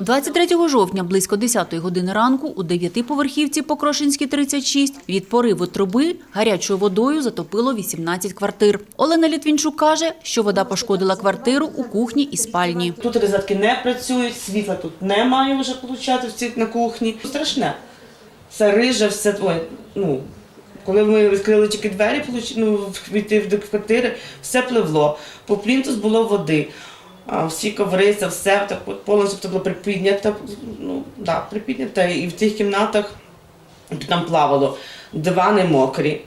23 жовтня близько 10 години ранку у дев'ятиповерхівці по Крошинській 36 від пориву труби гарячою водою затопило 18 квартир. Олена Літвінчук каже, що вода пошкодила квартиру у кухні і спальні. Тут розетки не працюють, світла тут немає вже получати на кухні. Страшне. Все риже, все ой, ну. Коли ми відкрили тільки двері, ну, війти в квартири, все пливло. По плінтус було води. А всі коври, це все так от повністю було припіднято. Ну, да, припіднято. І в тих кімнатах там плавало. Дивани мокрі,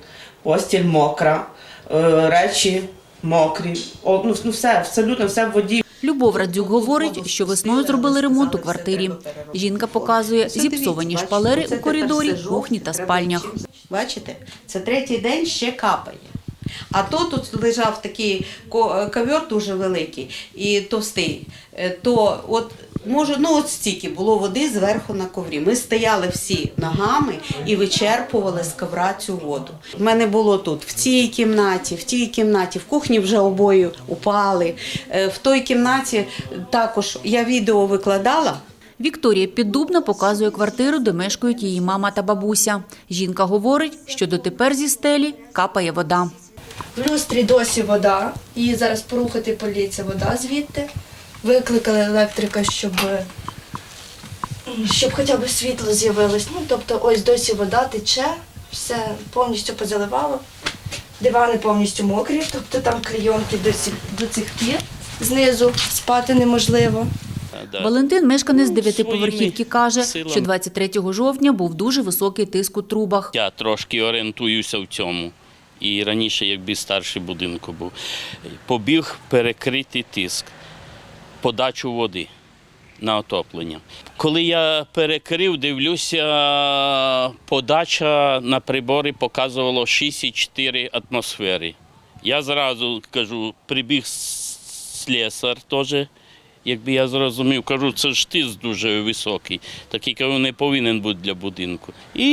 постіль мокра, е, речі мокрі. О, ну, ну все, абсолютно все в воді. Любов Радзюк говорить, що весною зробили ремонт у квартирі. Жінка показує зіпсовані шпалери у коридорі, кухні та спальнях. Бачите, це третій день ще капає. А то тут лежав такий ко- ковер дуже великий і товстий. Е, То от може, ну от стільки було води зверху на коврі. Ми стояли всі ногами і вичерпували з ковра цю воду. У мене було тут в цій кімнаті, в тій кімнаті, в кухні вже обої упали. Е, В той кімнаті також я відео викладала. Вікторія Піддубна показує квартиру, де мешкають її мама та бабуся. Жінка говорить, що дотепер зі стелі капає вода. В люстрі досі вода, і зараз порухати політься вода звідти. Викликали електрика, щоб, щоб хоча б світло з'явилось. Ну, тобто ось досі вода тече, все повністю позаливало. Дивани повністю мокрі, тобто там клейонки до цих, до цих пір. Знизу спати неможливо. Валентин, мешканець дев'ятиповерхівки, каже, силами. що 23 жовтня був дуже високий тиск у трубах. Я трошки орієнтуюся в цьому. І раніше, якби старший будинку був, побіг перекрити тиск, подачу води на отоплення. Коли я перекрив, дивлюся, подача на прибори показувала 6,4 атмосфери. Я зразу кажу, прибіг слесар теж. Якби я зрозумів, кажу, це ж тиск дуже високий, такий кажу, не повинен бути для будинку. І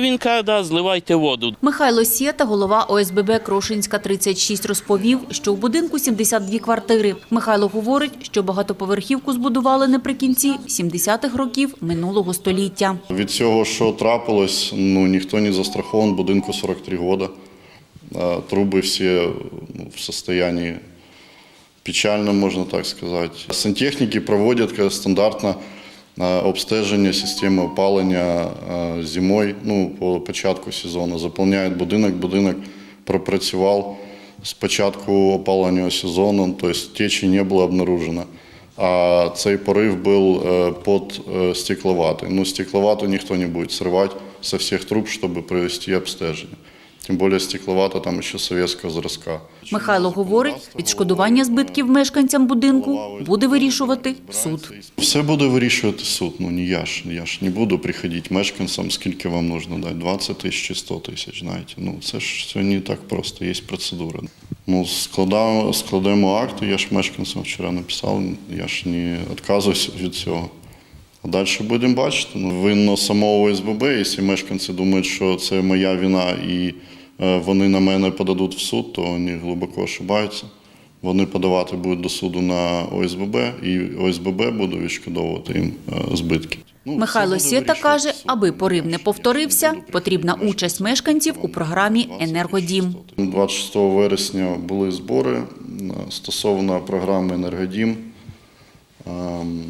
він каже, да, зливайте воду. Михайло Сєта, голова ОСББ Крошинська 36, розповів, що у будинку 72 квартири. Михайло говорить, що багатоповерхівку збудували наприкінці 70-х років минулого століття. Від цього, що трапилось, ну ніхто не застрахований, будинку 43 роки. Труби всі ну, в состоянии печально, можна так сказати. Сантехніки проводять е, стандартне е, обстеження системи опалення е, зимою, ну, по початку сезону. Заповняють будинок, будинок пропрацював з початку опалення сезону, тобто течі не було обнаружено. А цей порив був під стекловатий. Ну, стекловату ніхто не буде срывать со всіх труб, щоб провести обстеження. Тим більше стекловата там ще совєтського зразка. Михайло говорить, відшкодування збитків мешканцям будинку буде вирішувати суд. Все буде вирішувати суд. Ну не я ж. Я ж не буду приходити мешканцям, скільки вам нужно дати. 20 тисяч чи 100 тисяч. Знаєте. Ну це ж все не так просто. Є процедура. Ну складаємо, складемо акти. Я ж мешканцям вчора написав. Я ж не відказуюся від цього. А далі будемо бачити. Ну, винно самого ОСББ, якщо мешканці думають, що це моя вина і вони на мене подадуть в суд, то вони глибоко ошибаються. Вони подавати будуть до суду на ОСББ, і ОСББ буде відшкодовувати їм е, збитки. Ну, Михайло Сєта каже, аби порив не повторився, потрібна участь мешканців у програмі «Енергодім». 26 вересня були збори е, стосовно програми Енергодім ем,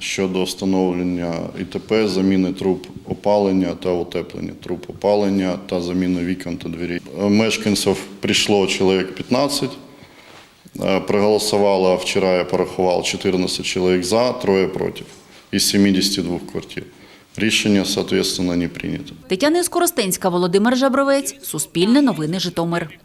щодо встановлення ІТП, заміни труб опалення та утеплення труб опалення та заміни вікон та дверей. Е, Мешканців прийшло чоловік 15. Е, Проголосувало вчора, я порахував 14 чоловік за, троє проти із 72 квартир. Рішення, соответственно, не прийнято. Тетяна Скоростенська, Володимир Жабровець, Суспільне новини Житомир.